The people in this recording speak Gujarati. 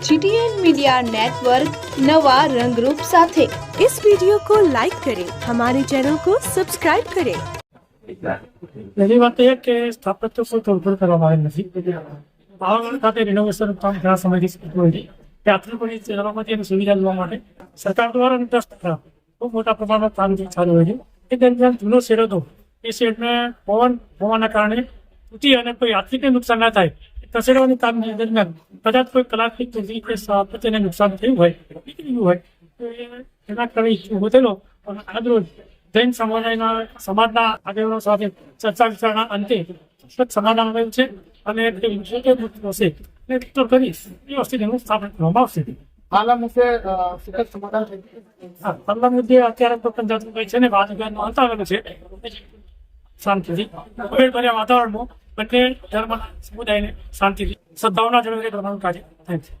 जीटीएन मीडिया नेटवर्क नवा रंगरूप साथे इस वीडियो को लाइक करें हमारे चैनल को सब्सक्राइब करें પહેલી વાત તો એ કે સ્થાપત્ય કોઈ તોડફોડ કરવામાં આવી નથી પાવાગઢ ખાતે રિનોવેશન કામ ઘણા સમયથી ચાલતું હોય છે યાત્રિકોની સલામતી અને સુવિધા જોવા માટે સરકાર દ્વારા અને ટ્રસ્ટ દ્વારા ખૂબ મોટા પ્રમાણમાં કામગીરી ચાલુ હોય છે એ દરમિયાન જૂનો શેડ હતો એ શેડને પવન હોવાના કારણે તૂટી અને કોઈ યાત્રિકને નુકસાન ના થાય એ ખસેડવાની કામગીરી દરમિયાન કદાચ કોઈ કલાત્મક તૂટી કે સ્થાપત્યને નુકસાન થયું હોય નીકળી ગયું હોય તો એના કારણે વધેલો અને આજરોજ જૈન સમુદાયના સમાજના આગેવાનો સાથે ચર્ચા વિચારણા અંતે સમાધાન આવ્યું છે અને તે વિશે અને તો કરી વ્યવસ્થિત એનું સ્થાપન કરવામાં આવશે હાલના મુદ્દે સુખદ સમાધાન થઈ હા પલ્લા મુદ્દે અત્યારે તો પંચાયત છે ને છે શાંતિથી ભર્યા વાતાવરણમાં બંને ધર્મના સમુદાયને શાંતિથી સદભાવના જળવાઈ કરવાનું કાર્ય થાય છે.